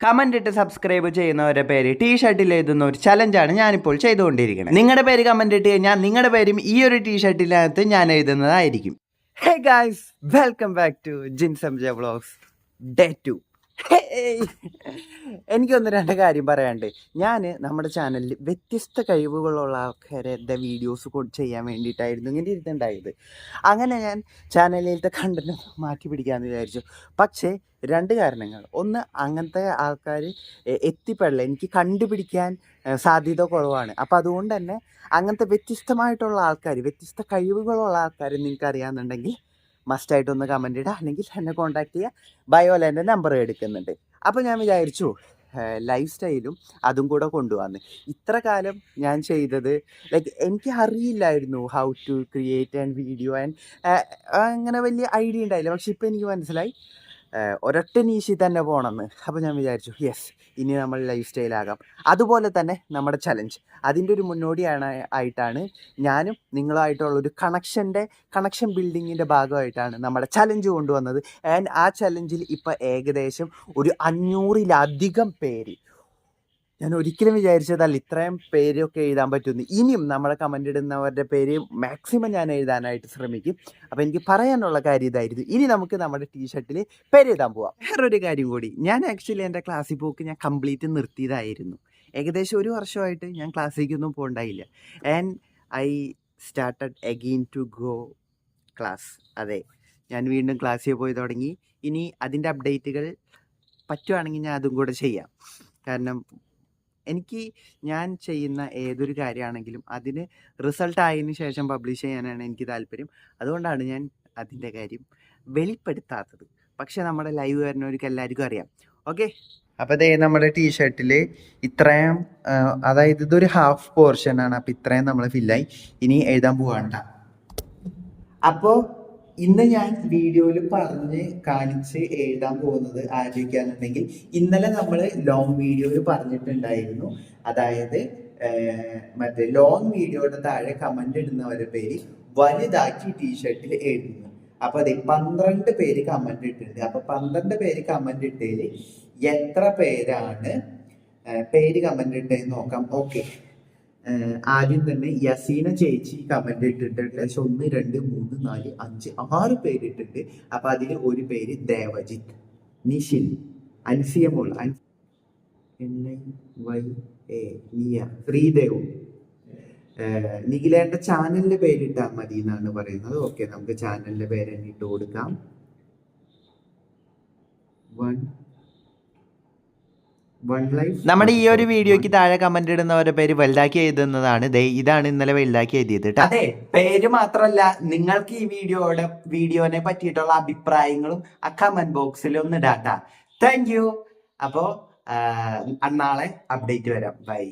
Comment ഇട്ട് subscribe ചെയ്യുന്നവരുടെ പേര് ടീ ഷർട്ടിൽ എഴുതുന്ന ഒരു ചലഞ്ചാണ് ഞാനിപ്പോൾ ചെയ്തുകൊണ്ടിരിക്കുന്നത്. നിങ്ങളുടെ പേര് കമന്റ് ഇട്ട് കഴിഞ്ഞാൽ നിങ്ങളുടെ പേരും ഈ ഒരു ടീ ഷർട്ടിനകത്ത് ഞാൻ എഴുതുന്നതായിരിക്കും. Hey guys welcome back to Jinsam J vlogs day two എനിക്കൊന്ന് രണ്ട് കാര്യം പറയാണ്ട് ഞാൻ നമ്മുടെ ചാനലിൽ വ്യത്യസ്ത കഴിവുകളുള്ള ആൾക്കാരുടെ വീഡിയോസ് ചെയ്യാൻ വേണ്ടിയിട്ടായിരുന്നു ഇങ്ങനെ ഇരുന്നുണ്ടായത് അങ്ങനെ ഞാൻ ചാനലിലത്തെ കണ്ടന്റ് മാറ്റി പിടിക്കാമെന്ന് വിചാരിച്ചു. പക്ഷേ രണ്ട് കാരണങ്ങൾ. ഒന്ന് അങ്ങനത്തെ ആൾക്കാർ എത്തിപ്പെടില്ല എനിക്ക് കണ്ടുപിടിക്കാൻ സാധ്യത കുറവാണ്. അപ്പോൾ അതുകൊണ്ട് തന്നെ അങ്ങനത്തെ വ്യത്യസ്തമായിട്ടുള്ള ആൾക്കാർ വ്യത്യസ്ത കഴിവുകളുള്ള ആൾക്കാർ നിങ്ങൾക്ക് അറിയാമെന്നുണ്ടെങ്കിൽ മസ്റ്റായിട്ടൊന്ന് കമന്റ് ഇടുക അല്ലെങ്കിൽ എന്നെ കോൺടാക്ട് ചെയ്യുക ബയോല എന്റെ നമ്പർ എടുക്കുന്നുണ്ട്. അപ്പോൾ ഞാൻ വിചാരിച്ചു ലൈഫ് സ്റ്റൈലും അതും കൂടെ കൊണ്ടുവന്ന്. ഇത്ര കാലം ഞാൻ ചെയ്തത് ലൈക്ക് എനിക്ക് അറിയില്ലായിരുന്നു how to create and video and അങ്ങനെ വലിയ ഐഡിയ ഉണ്ടായില്ല. പക്ഷെ ഇപ്പോൾ എനിക്ക് മനസ്സിലായി ഒരൊറ്റ നീശി തന്നെ പോകണമെന്ന് അപ്പോൾ ഞാൻ വിചാരിച്ചു യെസ് ഇനി നമ്മൾ ലൈഫ് സ്റ്റൈലാകാം അതുപോലെ തന്നെ നമ്മുടെ ചലഞ്ച് അതിന്റെ ഒരു മുന്നോടിയാണ് ആയിട്ടാണ് ഞാനും നിങ്ങളുമായിട്ടുള്ള ഒരു കണക്ഷന്റെ കണക്ഷൻ ബിൽഡിങ്ങിന്റെ ഭാഗമായിട്ടാണ് നമ്മുടെ ചലഞ്ച് കൊണ്ടുവന്നത്. ആൻഡ് ആ ചലഞ്ചിൽ ഇപ്പോൾ ഏകദേശം ഒരു അഞ്ഞൂറിലധികം പേര് ഞാൻ ഒരിക്കലും വിചാരിച്ചതല്ല ഇത്രയും പേരൊക്കെ എഴുതാൻ പറ്റുന്നു. ഇനിയും നമ്മളെ കമന്റ് ഇടുന്നവരുടെ പേര് മാക്സിമം ഞാൻ എഴുതാനായിട്ട് ശ്രമിക്കും. അപ്പോൾ എനിക്ക് പറയാനുള്ള കാര്യം ഇതായിരുന്നു. ഇനി നമുക്ക് നമ്മുടെ ടീഷർട്ടിൽ പേര് എഴുതാൻ പോവാം. വേറൊരു കാര്യം കൂടി. ഞാൻ ആക്ച്വലി എന്റെ ക്ലാസ്സിൽ പോക്ക് ഞാൻ കംപ്ലീറ്റ് നിർത്തിയതായിരുന്നു. ഏകദേശം ഒരു വർഷമായിട്ട് ഞാൻ ക്ലാസ്സിലേക്കൊന്നും പോകണ്ടായില്ല and I started again to go class അതെ ഞാൻ വീണ്ടും ക്ലാസ്സിൽ പോയി തുടങ്ങി. ഇനി അതിന്റെ അപ്ഡേറ്റുകൾ പറ്റുവാണെങ്കിൽ ഞാൻ അതും കൂടെ ചെയ്യാം. കാരണം എനിക്ക് ഞാൻ ചെയ്യുന്ന ഏതൊരു കാര്യമാണെങ്കിലും അതിന് റിസൾട്ട് ആയതിനു ശേഷം പബ്ലിഷ് ചെയ്യാനാണ് എനിക്ക് താല്പര്യം. അതുകൊണ്ടാണ് ഞാൻ അതിന്റെ കാര്യം വെളിപ്പെടുത്താത്തത്. പക്ഷെ നമ്മുടെ ലൈവ് വരുന്നവർക്ക് എല്ലാവർക്കും അറിയാം. ഓക്കെ? അപ്പോൾ ദേ നമ്മുടെ ടീഷർട്ടിൽ ഇത്രയും അതായത് ഇതൊരു ഹാഫ് പോർഷൻ ആണ് അപ്പോൾ ഇത്രയും നമ്മൾ ഫില്ലായി. ഇനി എഴുതാൻ പോവാണ്ട. അപ്പോൾ ഇന്ന് ഞാൻ വീഡിയോയിൽ പറഞ്ഞ് കാണിച്ച് എഴുതാൻ പോകുന്നത് ആലോചിക്കാന്നുണ്ടെങ്കിൽ ഇന്നലെ നമ്മൾ ലോങ് വീഡിയോയിൽ പറഞ്ഞിട്ടുണ്ടായിരുന്നു. അതായത് മറ്റേ ലോങ് വീഡിയോയുടെ താഴെ കമന്റ് ഇടുന്നവരുടെ പേര് വലുതാക്കി ടീഷർട്ടിൽ എഴുതുന്നു. അപ്പൊ അതെ പന്ത്രണ്ട് പേര് കമന്റ് ഇട്ടിട്ടുണ്ട്. അപ്പൊ പന്ത്രണ്ട് പേര് കമന്റ് ഇട്ടതിൽ എത്ര പേരാണ് പേര് കമന്റ് ഇട്ടതെന്ന് നോക്കാം. ഓക്കെ ആദ്യം തന്നെ യസീന ചേച്ചി കമന്റ് ഇട്ടിട്ടുണ്ട്. ഒന്ന് രണ്ട് മൂന്ന് നാല് അഞ്ച് ആറ് പേര് ഇട്ടിട്ടുണ്ട് അപ്പൊ അതിൽ ഒരു പേര് ദേവജിത്ത് നിഷിൻ അൻസിയമോൾ അൻ- എൻ വൈ എ ശ്രീദേവ്. നിഖിലേട്ട ചാനലിന്റെ പേരിട്ടാൽ മതി എന്നാണ് പറയുന്നത്. ഓക്കെ നമുക്ക് ചാനലിന്റെ പേര് തന്നെ ഇട്ട് കൊടുക്കാം. വൺ നമ്മുടെ ഈ ഒരു വീഡിയോക്ക് താഴെ കമന്റ് ഇടുന്നവരുടെ പേര് വലുതാക്കി എഴുതുന്നതാണ്. ഇതാണ് ഇന്നലെ വലുതാക്കി എഴുതിയത്. അതെ പേര് മാത്രമല്ല നിങ്ങൾക്ക് ഈ വീഡിയോയുടെ വീഡിയോനെ പറ്റിയിട്ടുള്ള അഭിപ്രായങ്ങളും ആ കമന്റ് ബോക്സിൽ ഒന്ന് ഇടാട്ടാ. താങ്ക് യു അപ്പോ നാളെ അപ്ഡേറ്റ് വരാം. ബൈ